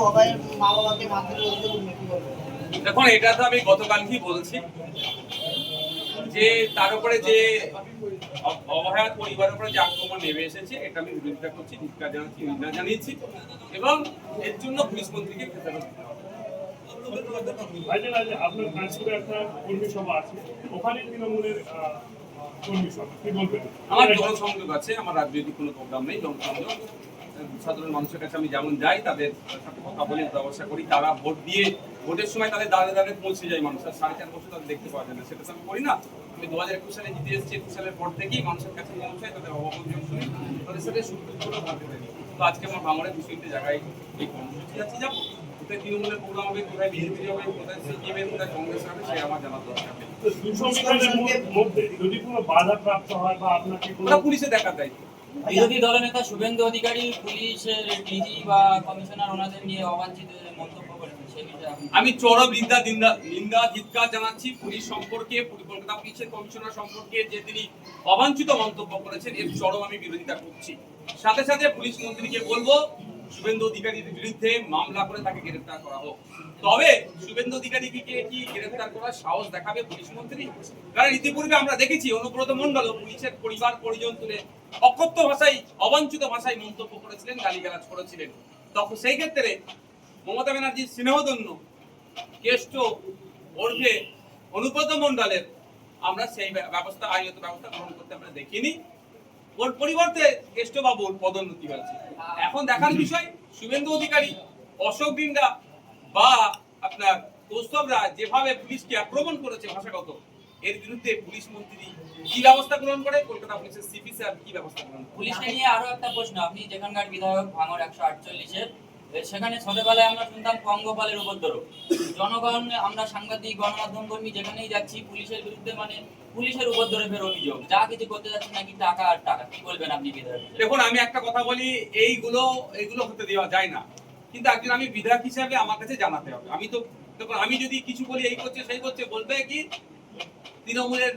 অভয়ের মা বাবাকে মারতে বলতে তুমি কি বলবে দেখুন এটা তো আমি গতকালকেই বলছি যে তার উপরে যে অ- অবহেলার পরিবারের উপরে যে আক্রমণ নেমে এসেছে এটা আমি বিরোধিতা করছি ধিক্কার জানাচ্ছি নিন্দা জানিয়েছি এবং এর জন্য পুলিশ মন্ত্রীকে খেতে হবে ভাইজান আজ আপনার কানপুরে একটা কর্মী সভা আছে ওখানে তৃণমূলের আহ, কর্মী সভা কি বলবেন? আমার জনসংযোগ আছে আমার রাজনৈতিক কোনো প্রোগ্রাম নেই জনসংযোগ সাধারণ মানুষের কাছে আমি যেমন যাই তাদের কথা বলি ব্যবস্থা করি। তারা ভোট দিয়ে ভোটের সময় তাদের দাঁড়ে দাঁড়ে পৌঁছে যায় মানুষ। আর সাড়ে চার বছর তাদের দেখতে পাওয়া যায় না। সেটা তো আমি করি না। আমি দু হাজার একুশ সালে জিতে এসেছি একুশ সালের পর থেকেই মানুষের কাছে পৌঁছাই তাদের অবগত শুনি। তাদের সাথে সুন্দর ভাবতে পারি। তো আজকে আমার ভাঙড়ের দুশো তিনটে জায়গায় এই কর্মসূচি আছে। যাব কোথায় তৃণমূলের প্রোগ্রাম হবে কোথায় বিজেপি হবে কোথায় সিপিএম এর কোথায় কংগ্রেস হবে সে আমার জানার দরকার নেই। যদি কোনো বাধা প্রাপ্ত হয় বা আপনাকে পুলিশে দেখা দায়িত্ব। বিরোধী দলনেতা শুভেন্দু অধিকারী, পুলিশের ডিজি বা কমিশনার, ওনাদের নিয়ে অবাঞ্ছিত মন্তব্য করেছেন আমি চরম নিন্দা নিন্দা ধিক্কার জানাচ্ছি পুলিশ সম্পর্কে কলকাতা পুলিশের কমিশনার সম্পর্কে যে তিনি অবাঞ্ছিত মন্তব্য করেছেন, এর চরম আমি বিরোধিতা করছি। সাথে সাথে পুলিশ মন্ত্রীকে বলব, শুভেন্দু অধিকারীর বিরুদ্ধে মামলা করে তাকে গ্রেফতার করা হোক। তবে শুভেন্দু অধিকারীকে কি গ্রেফতার করার সাহস দেখাবে পুলিশ মন্ত্রী? কারণ ইতিপূর্বে আমরা দেখেছি, অনুব্রত মন্ডল পুলিশের পরিবার পরিজন তুলে অকথ্য ভাষায়, অবাঞ্ছিত ভাষায় মন্তব্য করেছিলেন, গালিগালাজ করেছিলেন। তখন সেই ক্ষেত্রে মমতা ব্যানার্জির স্নেহধন্য কেষ্ট ওরফে অনুব্রত মন্ডলের আমরা সেই ব্যবস্থা, আইনত ব্যবস্থা গ্রহণ করতে আমরা দেখিনি। ওর পরিবর্তে কেষ্টবাবুর পদোন্নতি হয়েছে। এখন দেখার বিষয়, শুভেন্দু অধিকারী, অশোক ডিন্ডা বা আপনার কৌস্তবরা যেভাবে পুলিশকে আক্রমণ করেছে ভাষাগত এর বিরুদ্ধে পুলিশ মন্ত্রী কি ব্যবস্থা গ্রহণ করে? কলকাতা পুলিশের সিপি স্যার কি ব্যবস্থা গ্রহণ করে? পুলিশকে নিয়ে আরও একটা প্রশ্ন। আপনি যেখানকার বিধায়ক ভাঙর একশো আটচল্লিশের সেখানে ছোটবেলায় আমরা শুনতাম পঙ্গপালের উপদ্রব। জনগণ আমরা সাংবাদিক গণমাধ্যম কর্মী যেখানেই যাচ্ছি পুলিশের বিরুদ্ধে মানে পুলিশের উপদ্রবের অভিযোগ। যা কিছু করতে যাচ্ছে নাকি টাকা আর টাকা? কি বলবেন আপনি বিধায়ক? দেখুন আমি একটা কথা বলি এইগুলো এইগুলো হতে দেওয়া যায় না। কিন্তু একজন আমি বিধায়ক হিসাবে আমার কাছে জানাতে হবে। আমি তো দেখুন আমি যদি কিছু বলি এই করছে সেই করছে বলবে কি তৃণমূলের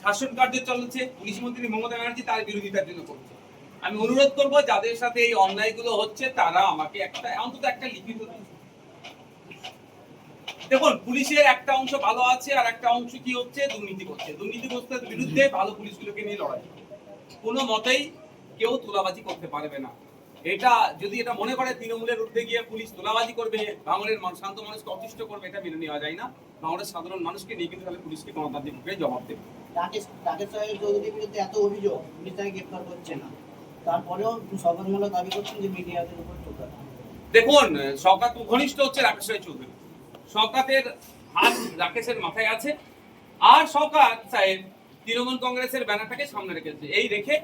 শাসন কার্য চলছে, পুলিশ মন্ত্রী মমতা ব্যানার্জি তার বিরোধিতার জন্য করছে। আমি অনুরোধ করব, যাদের সাথে এই অন্যায়গুলো হচ্ছে, তারা আমাকে একটা, অন্তত একটা লিখিত। দেখুন, পুলিশের একটা অংশ ভালো আছে আর একটা অংশ কি হচ্ছে? দুর্নীতি করছে। দুর্নীতিগ্রস্তের বিরুদ্ধে ভালো পুলিশগুলোকে নিয়ে লড়াই। কোনো মতেই কেউ তোলাবাজি করতে পারবে না। এটা যদি এটা মনে করে তৃণমূলের ঊর্ধ্বে গিয়ে পুলিশ তোলাবাজি করবে মানুষ শান্ত মানুষকে অতিষ্ঠ করবে এটা মেনে নেওয়া যায় না। ভাঙড়ের সাধারণ মানুষকে নিয়ে কিন্তু তাহলে পুলিশকে গণতান্ত্রিক প্রক্রিয়ায় জবাব দেবে। রাকেশ রাকেশ সাহেব চৌধুরীর বিরুদ্ধে এত অভিযোগ পুলিশ তাকে গ্রেপ্তার করছে না। তারপরেও শপথমূলক দাবি করছেন যে মিডিয়াদের উপর দেখুন শওকাত ঘনিষ্ঠ হচ্ছে রাকেশ রায় চৌধুরী। শওকাতের হাত রাকেশের মাথায় আছে। আর সাহেব তৃণমূল কংগ্রেসের ব্যানারটাকে সামনে রেখেছে। এই রেখে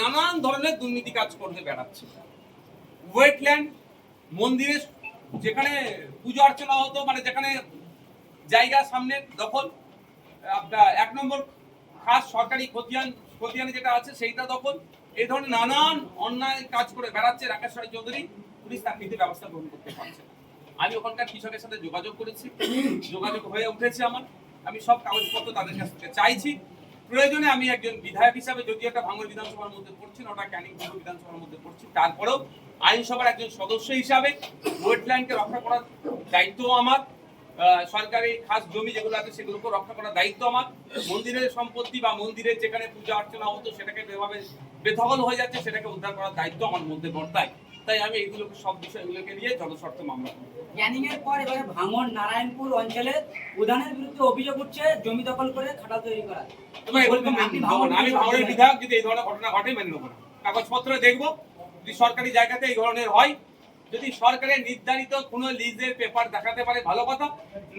নানান ধরনের দুর্নীতি কাজ করতে বেড়াচ্ছে। ওয়েটল্যান্ড মন্দিরে যেখানে পুজো অর্চনা হতো মানে যেখানে জায়গা সামনে দখল আপনার এক নম্বর খাস সরকারি খতিয়ান, খতিয়ানে যেটা আছে সেইটা দখল। এই ধরনের নানান অন্যায় কাজ করে বেড়াচ্ছে রাকেশ রায় চৌধুরী। পুলিশ তার নিতে ব্যবস্থা গ্রহণ করতে পারছে আমি ওখানকার কৃষকের সাথে যোগাযোগ করেছি। যোগাযোগ হয়ে উঠেছে আমার। আমি সব কাগজপত্র তাদের কাছ থেকে চাইছি। প্রয়োজনে আমি একজন বিধায়ক হিসাবে যদিও একটা ভাঙর বিধানসভার মধ্যে পড়ছি না ওটা ক্যানিং পূর্ব বিধানসভার মধ্যে পড়ছি, তারপরেও আইনসভার একজন সদস্য হিসাবে ওয়েটল্যান্ডকে রক্ষা করার দায়িত্ব আমার সরকারি খাস জমি যেগুলো আছে সেগুলোকে রক্ষা করার দায়িত্ব আমার। মন্দিরের সম্পত্তি বা মন্দিরের যেখানে পূজা অর্চনা হতো সেটাকে যেভাবে বেদখল হয়ে যাচ্ছে সেটাকে উদ্ধার করার দায়িত্ব আমার মধ্যে বর্তায়। তাই আমি এইগুলোকে সব বিষয়গুলোকে নিয়ে জনস্বার্থ মামলা ক্যানিং এর পর এবারে ভাঙন নারায়ণপুর অঞ্চলে প্রধানের বিরুদ্ধে অভিযোগ উঠছে জমি দখল করে খাটা তৈরি করা। তোমার এগুলো ভাঙন আমি ভাঙড়ের বিধায়ক যদি এই ধরনের ঘটনা ঘটে মেনে নেব না। কাগজপত্র দেখব যদি সরকারি জায়গাতে এই ধরনের হয় যদি সরকারের নির্ধারিত কোনো লিজের পেপার দেখাতে পারে ভালো কথা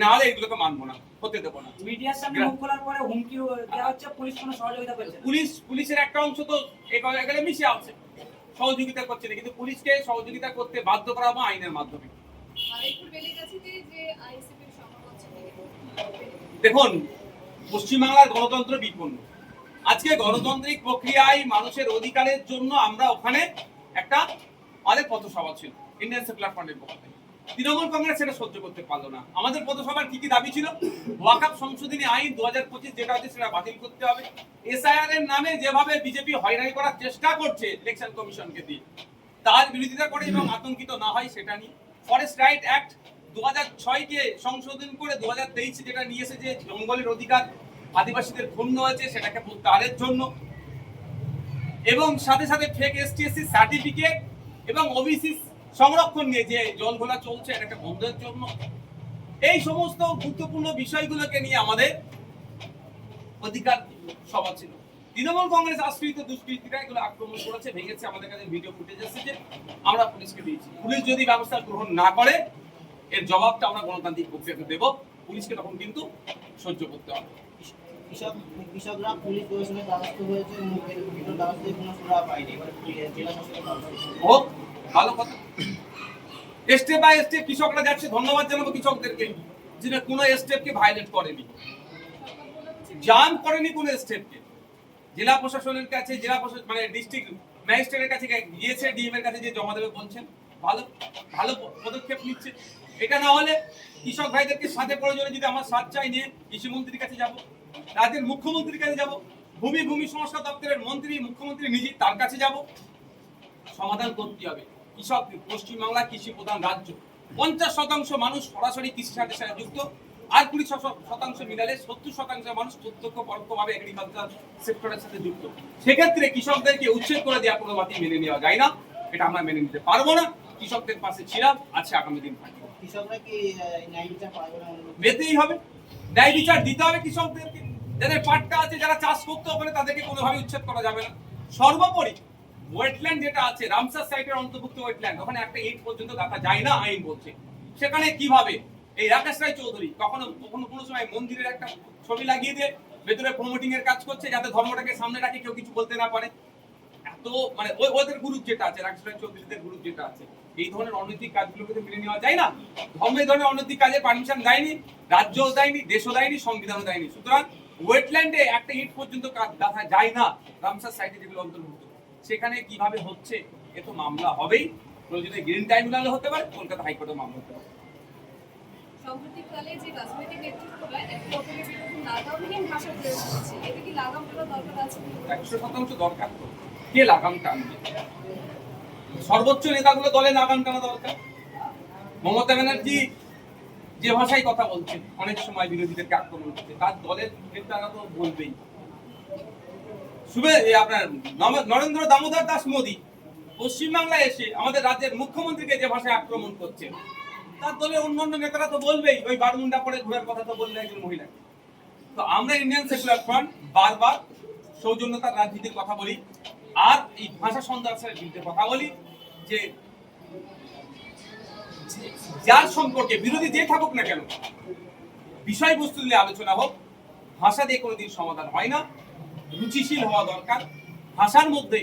না হলে এগুলোকে মানবো না হতে দেবো না। মিডিয়ার সামনে মুখ খোলার পরে হুমকি দেওয়া হচ্ছে পুলিশ কোনো সহযোগিতা করছে পুলিশ পুলিশের একটা অংশ তো এই জায়গায় মিশে আছে। সহযোগিতা করছে না কিন্তু পুলিশকে সহযোগিতা করতে বাধ্য করা হবে আইনের মাধ্যমে। দেখুন পশ্চিমবাংলার গণতন্ত্র বিপন্ন। আজকে গণতান্ত্রিক প্রক্রিয়ায় মানুষের অধিকারের জন্য আমরা ওখানে একটা আরেক পথ সভা ছিল ইন্ডিয়ান সেকুলার ফ্রন্টের পক্ষ থেকে। তৃণমূল কংগ্রেস সেটা সহ্য করতে পারল না। আমাদের পথসভার কি কি দাবি ছিল? ওয়াকাপ সংশোধনী আইন দু হাজার পঁচিশ যেটা আছে সেটা বাতিল করতে হবে। এসআইআর এর নামে যেভাবে বিজেপি হয়রানি করার চেষ্টা করছে ইলেকশন কমিশনকে দিয়ে, তার বিরোধিতা করে এবং আতঙ্কিত না হয় সেটা নিয়ে। ফরেস্ট রাইট অ্যাক্ট দু হাজার ছয়কে সংশোধন করে দু হাজার তেইশে যেটা নিয়ে এসেছে, জঙ্গলের অধিকার, আদিবাসীদের ক্ষুণ্ণ হয়েছে, সেটাকে তারের জন্য। এবং সাথে সাথে ফেক এসটিএসসি সার্টিফিকেট এবং ওবিসি সংরক্ষণ নিয়ে যে জলঘোলা চলছে এটাকে বন্ধের জন্য। এই সমস্ত গুরুত্বপূর্ণ বিষয়গুলোকে নিয়ে আমাদের অধিকার সভা ছিল। তৃণমূল কংগ্রেস আশ্রিত দুষ্কৃতীরা এগুলো আক্রমণ করেছে, ভেঙেছে, আমাদের কাছে ভিডিও ফুটেজ এসেছে। আমরা পুলিশকে দিয়েছি। পুলিশ যদি ব্যবস্থা গ্রহণ না করে, এর জবাবটা আমরা গণতান্ত্রিক প্রক্রিয়াকে দেব। পুলিশকে তখন কিন্তু সহ্য করতে হবে। কৃষক কৃষকরা জেলা যাচ্ছে, ধন্যবাদ জানাব কৃষকদেরকে যেটা কোনো স্টেপকে করেনি। জাম করেনি কোনো স্টেপকে। জেলা প্রশাসনের কাছে জেলা প্রশাসন মানে ডিস্ট্রিক্ট ম্যাজিস্ট্রেটের কাছে গিয়েছে ডিএম এর কাছে যে জমা দেবে বলছেন। ভালো ভালো পদক্ষেপ নিচ্ছে। এটা না হলে কৃষক ভাইদেরকে সাথে প্রয়োজনে যদি আমার সাথ চাই নিয়ে কৃষিমন্ত্রীর কাছে যাব। রাজ্যের মুখ্যমন্ত্রীর কাছে যাব। ভূমি ভূমি সংস্কার দপ্তরের মন্ত্রী, মুখ্যমন্ত্রী নিজে তার কাছে যাব। সমাধান করতে হবে। কৃষক, পশ্চিমবাংলা কৃষি প্রধান রাজ্য। পঞ্চাশ শতাংশ মানুষ সরাসরি কৃষির সাথে সাথে যুক্ত। আর কুড়ি শতাংশ মিলালে সত্তর শতাংশ মানুষ প্রত্যক্ষ পরোক্ষভাবে এগ্রিকালচার সেক্টরের সাথে যুক্ত। সেক্ষেত্রে কৃষকদেরকে উচ্ছেদ করে দেওয়া কোনো মেনে নেওয়া যায় না। এটা আমরা মেনে নিতে পারব না। কৃষকদের পাশে ছিলাম, আছে আগামী দিন থাকবে। হবে। ন্যায় বিচার দিতে হবে কৃষকদেরকে যাদের পাট্টা আছে, যারা চাষ করতে তাদেরকে কোনোভাবে উচ্ছেদ করা যাবে না। সর্বোপরি ওয়েটল্যান্ড যেটা আছে, রামসার সাইটের অন্তর্ভুক্ত ওয়েটল্যান্ড ওখানে একটা ইট পর্যন্ত দেখা যায় না, আইন বলছে। সেখানে কীভাবে? এই রাকেশ রায় চৌধুরী কখনো কখনো কোনো সময় মন্দিরের একটা ছবি লাগিয়ে দিয়ে ভেতরে প্রমোটিং এর কাজ করছে, যাতে ধর্মটাকে সামনে রাখে, কেউ কিছু বলতে না পারে। এত মানে ওই ওদের গ্রুপ যেটা আছে, রাকেশ রায় চৌধুরীদের গ্রুপ যেটা আছে এই ধরনের অনৈতিক কাজগুলোকে মেনে নেওয়া যায় না। ধর্ম এই ধরনের অনৈতিক কাজের পারমিশন দেয়নি রাজ্যও দেয়নি দেশও দেয়নি সংবিধানও দেয়নি। সুতরাং ওয়েটল্যান্ডে একটা ইট পর্যন্ত কাজ দেখা যায় না রামসার সাইটে যেগুলো অন্তর্ভুক্ত। সেখানে কীভাবে হচ্ছে এ তো মামলা হবেই। প্রয়োজনে গ্রিন ট্রাইব্যুনালে হতে পারে কলকাতা হাইকোর্টে মামলা হতে পারে। সাম্প্রতিককালে যে রাজনৈতিক নেতৃত্বরা এক পক্ষের বিরুদ্ধে লাগামহীন ভাষা প্রয়োগ করছে এতে কি লাগাম দেওয়ার দরকার আছে? একশো শতাংশ দরকার। তো কে লাগাম টানবে সর্বোচ্চ নেতাগুলো দলে লাগাম টানা দরকার? মমতা ব্যানার্জি যে ভাষায় কথা বলছেন, অনেক সময় বিরোধীদেরকে আক্রমণ করছে, তার দলের নেতারা তো বলবেই। আপনার নরেন্দ্র দামোদর দাস মোদী, পশ্চিমবাংলায় এসে আমাদের রাজ্যের মুখ্যমন্ত্রীকে যে ভাষায় আক্রমণ করছে, তার দলের অন্যান্য নেতারা তো বলবেই, ওই বারমুন্ডা পরে ঘোরার কথা তো বললে একজন মহিলা। তো আমরা ইন্ডিয়ান সেকুলার ফ্রন্ট, বারবার সৌজন্যতার রাজনীতির কথা বলি আর এই ভাষা সন্ত্রাসের বিরুদ্ধে কথা বলি যে যার সম্পর্কে বিরোধী যে থাকুক না কেন, বিষয়বস্তু নিয়ে আলোচনা হোক, ভাষা দিয়ে কোনোদিন সমাধান হয় না। রুচিশীল হওয়া দরকার, ভাষার মধ্যে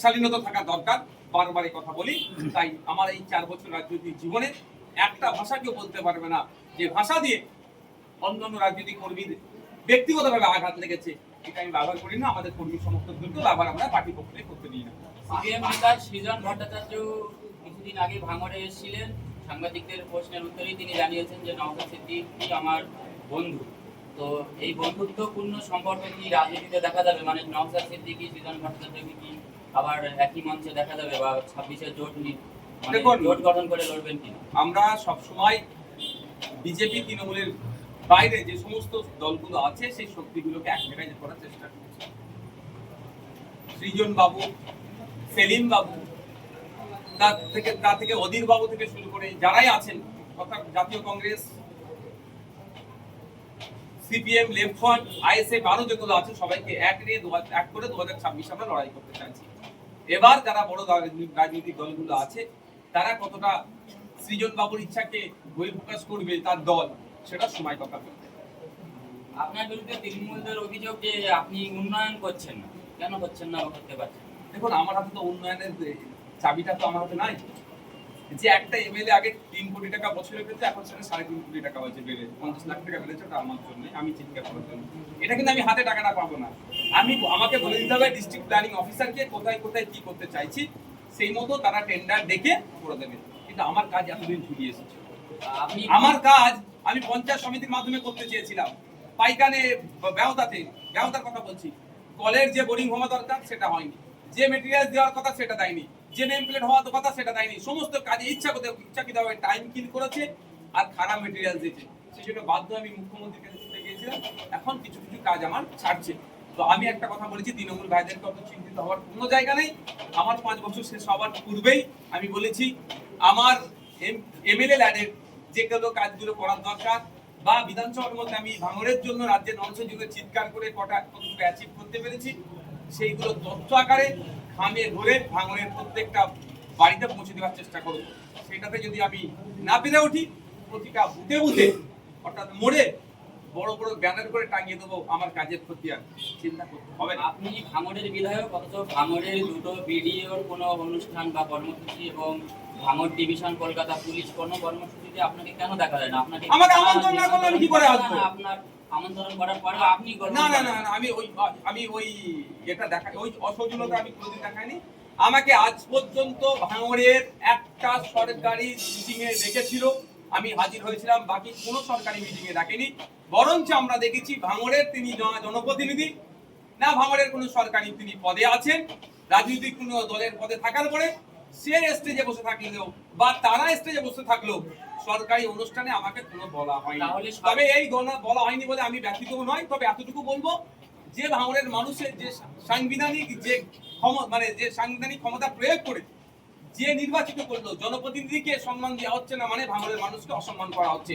শালীনতা থাকা দরকার। বারবার কথা বলি, তাই আমার এই চার বছর রাজনৈতিক জীবনে একটা ভাষা কেউ বলতে পারবে না। যে ভাষা দিয়ে অন্যান্য রাজনৈতিক কর্মীদের ব্যক্তিগতভাবে আঘাত লেগেছে এটা আমি ব্যবহার করি না আমাদের কর্মী সমর্থকদেরকেও ব্যবহার আমরা পার্টি পক্ষে করতে দিই না। সিপিএম নেতা সৃজন ভট্টাচার্য কিছুদিন আগে ভাঙড়ে এসেছিলেন। সাংবাদিকদের প্রশ্নের উত্তরেই তিনি জানিয়েছেন যে সিদ্দিকী আমার বন্ধু। তো এই বন্ধুত্বপূর্ণ সম্পর্ক কি রাজনীতিতে দেখা যাবে? মানে নওশাদ সিদ্দিকী সৃজন ভট্টাচার্যকে কি আবার একই মঞ্চে দেখা যাবে বা ছাব্বিশে জোট মানে জোট গঠন করে লড়বেন কিনা? আমরা সবসময় বিজেপি তৃণমূলের বাইরে যে সমস্ত দলগুলো আছে, সেই শক্তিগুলোকে এক জায়গায় করার চেষ্টা করছি। সৃজন বাবু সেলিম বাবু তার থেকে তা থেকে অধীর বাবু থেকে শুরু করে যারাই আছেন, অর্থাৎ জাতীয় Congress, CPM left front ISF আরও যেগুলো আছে, সবাইকে এক নিয়ে এক করে দু হাজার ছাব্বিশে আমরা লড়াই করতে চাইছি। এবার যারা বড় রাজনী- রাজনৈতিক দলগুলো আছে, তারা কতটা সৃজন বাবুর ইচ্ছাকে বহিঃপ্রকাশ করবে তার দল? সেটা সময় কথা বলবে আপনার বিরুদ্ধে তৃণমূলদের অভিযোগ যে আপনি উন্নয়ন করছেন না কেন করছেন না করতে পারছেন দেখুন আমার হাতে তো উন্নয়নের চাবিটা তো আমার হাতে নাই। যে একটা এমএলএ আগে তিন কোটি টাকা বছরে পেতে এখন সেটা সাড়ে তিন কোটি টাকা হয়েছে বেড়ে পঞ্চাশ লাখ টাকা বেড়েছে ওটা আমার জন্য আমি চিন্তা করার জন্য। এটা কিন্তু আমি হাতে টাকাটা পাবো না। আমি আমাকে বলে দিতে হবে ডিস্ট্রিক্ট প্ল্যানিং অফিসারকে কোথায় কোথায় কি করতে চাইছি সেই মতো তারা টেন্ডার ডেকে করে দেবে। কিন্তু আমার কাজ এতদিন ঝুলিয়ে এসেছে। আপনি আমার কাজ আমি পঞ্চায়েত সমিতির মাধ্যমে করতে চেয়েছিলাম। পাইকানে ব্যবতাতে ব্যবতার কথা বলছি। কলের যে বোরিং হওয়া দরকার, সেটা হয়নি। যে মেটেরিয়াল দেওয়ার কথা, সেটা দেয়নি। যে নেম প্লেট হওয়া তো কথা, সেটা দেয়নি। সমস্ত কাজে ইচ্ছা করতে ইচ্ছাকৃতভাবে টাইম কিল করেছে আর খারাপ মেটেরিয়াল দিয়েছে। সেই জন্য বাধ্য আমি মুখ্যমন্ত্রীর কাছে ছুটে গিয়েছিলাম। এখন কিছু কিছু কাজ আমার ছাড়ছে। তো আমি একটা কথা বলেছি, তৃণমূল ভাইদেরকে অত চিন্তিত হওয়ার কোনো জায়গা নেই। আমার পাঁচ বছর শেষ হওয়ার পূর্বেই আমি বলেছি, আমার এমএলএ ল্যাডের যেগুলো কাজগুলো করার দরকার। বা বিধানসভার মধ্যে আমি ভাঙরের জন্য রাজ্যের জন্য চিৎকার করে কটা কতটুকু অ্যাচিভ করতে পেরেছি, সেইগুলো তথ্য আকারে খামে ধরে ভাঙরের প্রত্যেকটা বাড়িতে পৌঁছে দেওয়ার চেষ্টা করব। সেটাতে যদি আমি না পেরে উঠি, প্রতিটা বুথে বুথে অর্থাৎ মোড়ে বড় বড় ব্যানার করে টাঙিয়ে দেবো আমার কাজের ক্ষতি আর চিন্তা করতে হবে না। আপনি ভাঙড়ের বিধায়ক, অথচ ভাঙড়ের দুটো বিডিওর কোনো অনুষ্ঠান বা কর্মসূচি এবং ভাঙড় ডিভিশন, কলকাতা পুলিশ কোনো কর্মসূচিতে আপনাকে কেন দেখা যায় না? আপনাকে আমাকে আমন্ত্রণ না করলে আমি কি করে আসব? আপনার আমন্ত্রণ করার পরে আপনি না না না না, আমি ওই আমি ওই এটা দেখা ওই অসহযোগিতা আমি কোনোদিন দেখাইনি। আমাকে আজ পর্যন্ত ভাঙড়ের একটা সরকারি মিটিং এ ডেকেছিল। আমি হাজির হয়েছিলাম বাকি কোনো সরকারি মিটিং এ ডাকেনি। বরঞ্চ আমরা দেখেছি ভাঙড়ের তিনি জন- জনপ্রতিনিধি। না ভাঙড়ের কোনো সরকারি তিনি পদে আছেন। রাজনৈতিক কোনো দলের পদে থাকার পরে সে স্টেজে বসে থাকলেও বা তারা স্টেজে বসে থাকল সরকারি অনুষ্ঠানে আমাকে কোনো বলা হয়নি। তবে এই বলা হয়নি বলে আমি ব্যথিত নয় তবে এতটুকু বলব যে ভাঙড়ের মানুষের যে সাংবিধানিক যে ক্ষমতা মানে যে সাংবিধানিক ক্ষমতা প্রয়োগ করে যে নির্বাচিত করল জনপ্রতিনিধিকে সম্মান দেওয়া হচ্ছে না মানে ভাঙড়ের মানুষকে অসম্মান করা হচ্ছে।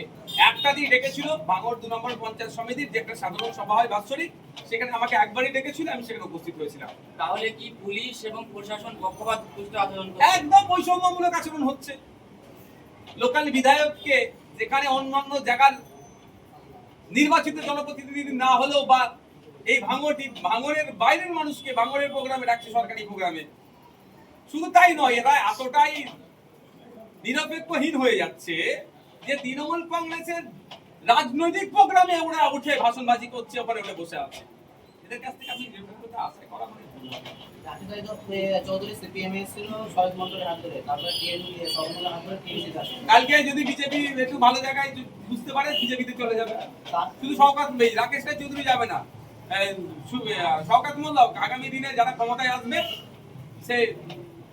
একটা দিন ডেকেছিল ভাঙড় দু নম্বর পঞ্চায়েত সমিতির যে একটা সাধারণ সভা হয় বাৎসরিক সেখানে আমাকে একবারই ডেকেছিল আমি সেখানে উপস্থিত হয়েছিলাম। তাহলে কি পুলিশ এবং প্রশাসন পক্ষপাত আচরণ একদম বৈষম্যমূলক আচরণ হচ্ছে। লোকাল বিধায়ককে যেখানে অন্যান্য জায়গার নির্বাচিত জনপ্রতিনিধি না হলেও বা এই ভাঙরটি ভাঙরের বাইরের মানুষকে ভাঙরের প্রোগ্রামে ডাকছে সরকারি প্রোগ্রামে শুধু তাই নয় এরা এতটাই নিরপেক্ষহীন হয়ে যাচ্ছে যে তৃণমূল কংগ্রেসের রাজনৈতিক প্রোগ্রামে ওরা উঠে ভাষণবাজি করছে ওখানে উঠে বসে আছে। এদের কাছ থেকে আপনি নিরপেক্ষতা আশা করা মানে কালকে যদি বিজেপি একটু ভালো জায়গায় বুঝতে পারে বিজেপিতে চলে যাবে। শুধু শওকাত রাকেশ রায় চৌধুরী যাবে না। শওকাত মোল্লা আগামী দিনে যারা ক্ষমতায় আসবে সে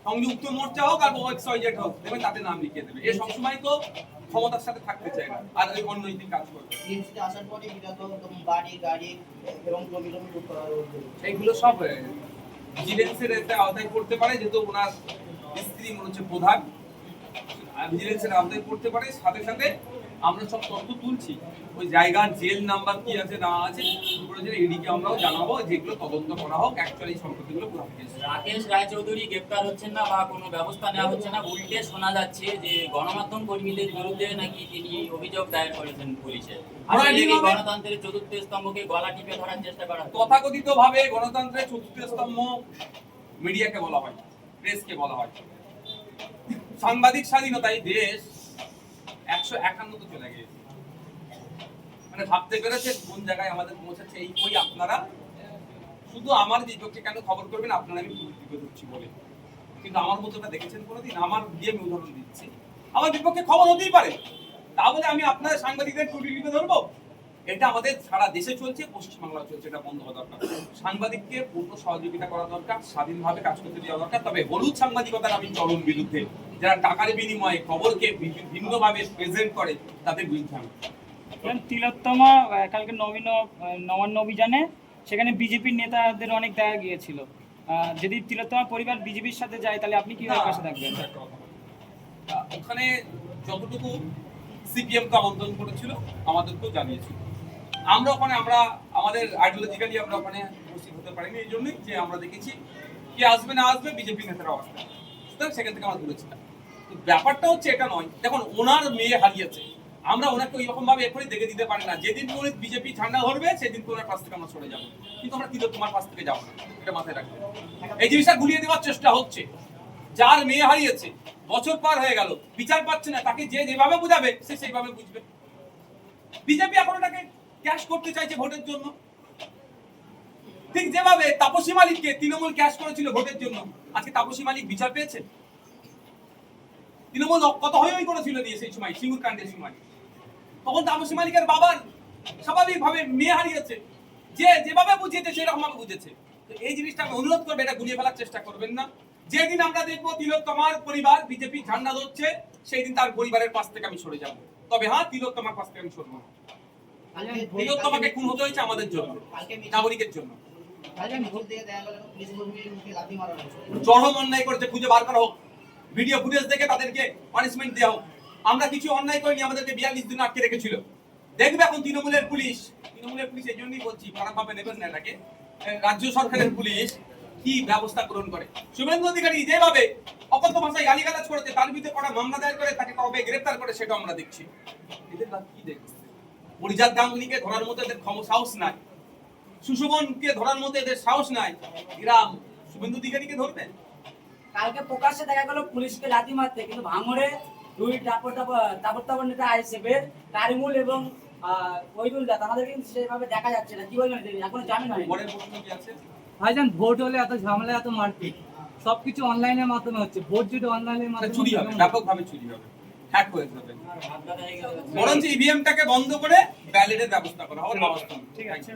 সংযুক্ত মোর্চা হোক আর ওয়েবসাইট হোক দেখবেন তাদের নাম লিখিয়ে দেবে এ সবসময় তো ক্ষমতার সাথে থাকতে চায় না আর ওই অনৈতিক কাজ করবে টিএমসিতে আসার পরে বিগত বাড়ি গাড়ি এবং জমি জমি। এইগুলো সব ভিজিলেন্সের এতে আওতায় পড়তে পারে যেহেতু ওনার স্ত্রী মনে হচ্ছে প্রধান ভিজিলেন্সের আওতায় পড়তে পারে সাথে সাথে আমরা সব তথ্য তুলছি। ওই জায়গার জেল নাম্বার কি আছে না আছে ইডিকে আমরাও জানাব যেগুলো তদন্ত করা হোক অ্যাকচুয়ালি সম্পত্তিগুলো কোথা থেকে এসেছে। রাকেশ রায়চৌধুরী গ্রেপ্তার হচ্ছেন না বা কোনো ব্যবস্থা নেওয়া হচ্ছে না উল্টে শোনা যাচ্ছে যে গণমাধ্যম কর্মীদের বিরুদ্ধে নাকি তিনি অভিযোগ দায়ের করেছেন পুলিশে। গণতন্ত্রের চতুর্থ স্তম্ভকে গলা টিপে ধরার চেষ্টা করা তথাকথিত ভাবে গণতন্ত্রের চতুর্থ স্তম্ভ মিডিয়াকে বলা হয় প্রেসকে বলা হয়। সাংবাদিক স্বাধীনতায় দেশ। একশো একান্নতে চলে গিয়েছে। মানে ভাবতে পেরেছে কোন জায়গায় আমাদের পৌঁছাচ্ছে এই ওই আপনারা? শুধু আমার বিপক্ষে কেন খবর করবেন, আপনারা আমি বিপক্ষে ধরছি বলে। কিন্তু আমার মতোটা দেখেছেন কোনোদিন? আমার দিয়ে আমি উদাহরণ দিচ্ছি। আমার বিপক্ষে খবর হতেই পারে। তাহলে আমি আপনাদের সাংবাদিকদের টুটি টিপে ধরবো? এটা আমাদের সারা দেশে চলছে পশ্চিমবাংলা চলছে এটা বন্ধ হওয়া দরকার। সাংবাদিককে পূর্ণ সহযোগিতা করা দরকার স্বাধীনভাবে কাজ করতে দেওয়া দরকার। তবে হলুদ সাংবাদিকতার আমি চরম বিরুদ্ধে যারা টাকার বিনিময়ে খবরকে ভিন্নভাবে প্রেজেন্ট করে তাদের বিরুদ্ধে আমি তিলোত্তমা কালকে নবীন নবান্ন অভিযানে সেখানে বিজেপির নেতাদের অনেক দেখা গিয়েছিল। যদি তিলোত্তমা পরিবার বিজেপির সাথে যায় তাহলে আপনি কীভাবে পাশে থাকবেন? ওখানে যতটুকু সিপিএম কে আমন্ত্রণ করেছিল আমাদেরকেও জানিয়েছিল। আমরা ওখানে, আমরা আমাদের আইডিওলজিক্যালি আমরা ওখানে উপস্থিত হতে পারিনি, এই জন্যই যে আমরা দেখেছি কে আসবে না আসবে বিজেপি নেতারাও আসবে সুতরাং সেখান থেকে আমরা দূরে ছিলাম। ব্যাপারটা হচ্ছে এটা নয়। দেখুন, ওনার মেয়ে হারিয়েছে। আমরা ওনাকে ওই রকম ভাবে এখনই দেখে দিতে পারি না। যেদিন করে বিজেপি ঝান্ডা ধরবে, সেদিন করে পাশ থেকে আমরা সরে যাব। কিন্তু আমরা কিন্তু তোমার পাশ থেকে যাব না। এটা মাথায় রাখবে। এই জিনিসটা গুলিয়ে দেওয়ার চেষ্টা হচ্ছে। যার মেয়ে হারিয়েছে, বছর পার হয়ে গেল, বিচার পাচ্ছে না, তাকে যে যেভাবে বুঝাবে, সে সেইভাবে বুঝবে। বিজেপি এখন ওটাকে ক্যাশ করতে চাইছে ভোটের জন্য। ঠিক যেভাবে তাপসী মালিককে তৃণমূল ক্যাশ করেছিল ভোটের জন্য। আজকে তাপসী মালিক বিচার পেয়েছে? তৃণমূল কত হই করেছিল দিয়ে সেই সময়, সিঙ্গুর কাণ্ডের সময়। তখন তাপসী মালিকের বাবার স্বাভাবিকভাবে মেয়ে হারিয়েছে। যে যেভাবে বুঝিয়েছে সেরকম ভাবে বুঝেছে। তো এই জিনিসটা আমি অনুরোধ করব, এটা গুলিয়ে ফেলার চেষ্টা করবেন না। যেদিন আমরা দেখব তিলোত্তমার পরিবার বিজেপি ঝান্ডা ধরছে সেই দিন তার পরিবারের পাশ থেকে আমি সরে যাব। তবে হ্যাঁ তিলোত্তমার পাশ থেকে আমি সরবো না। কালকে খুন হতে হয়েছে আমাদের জন্য নাগরিকের জন্য। কালকে মিছিল থেকে দেখা গেল পুলিশ কর্মীর মুখে লাথি মারা হয়েছে। চরম অন্যায় করেছে খুঁজে বার করা হোক। ভিডিও ফুটেজ দেখে তাদেরকে পানিশমেন্ট দেওয়া হোক। আমরা কিছু অন্যায় করিনি আমাদেরকে বিয়াল্লিশ দিন আটকে রেখেছিল। দেখবে এখন তৃণমূলের পুলিশ। তৃণমূলের পুলিশ এই জন্যই বলছি খারাপভাবে নেবেন না এটাকে। রাজ্য সরকারের পুলিশ কি ব্যবস্থা গ্রহণ করে? শুভেন্দু অধিকারী যেভাবে অকথ্য ভাষায় গালিগালাজ করেছে তার বিরুদ্ধে করা মামলা দায়ের করে তাকে কবে গ্রেফতার করে সেটা আমরা দেখছি। এদের কি দেখছে পরিজাত গাঙ্গুলিকে ধরার মতো এদের ক্ষম সাহস নাই। সুশোভনকে ধরার মতো এদের সাহস নাই। এরা শুভেন্দু অধিকারীকে ধরবে? কালকে প্রকাশ্যে দেখা গেল পুলিশকে লাথি মারতে কিন্তু ভাঙড়ে দুই টাপর টাপর টাপর নেতা আইসেফের কারিমুল এবং ওইদুল দাস আমাদের কিন্তু সেভাবে দেখা যাচ্ছে না। কি বলবেন এখন জামিন হয়নি পরের প্রশ্ন কি আছে? ভাইজান ভোট হলে এত ঝামেলা এত মারপিট। সবকিছু অনলাইনের মাধ্যমে হচ্ছে। ভোট যদি অনলাইনের মানে মাধ্যমে চুরি হবে ব্যাপকভাবে চুরি হবে। হ্যাক হয়ে যাবে। বরঞ্চ ইভিএমটাকে বন্ধ করে ব্যালেটের ব্যবস্থা করা। হবে ঠিক আছে।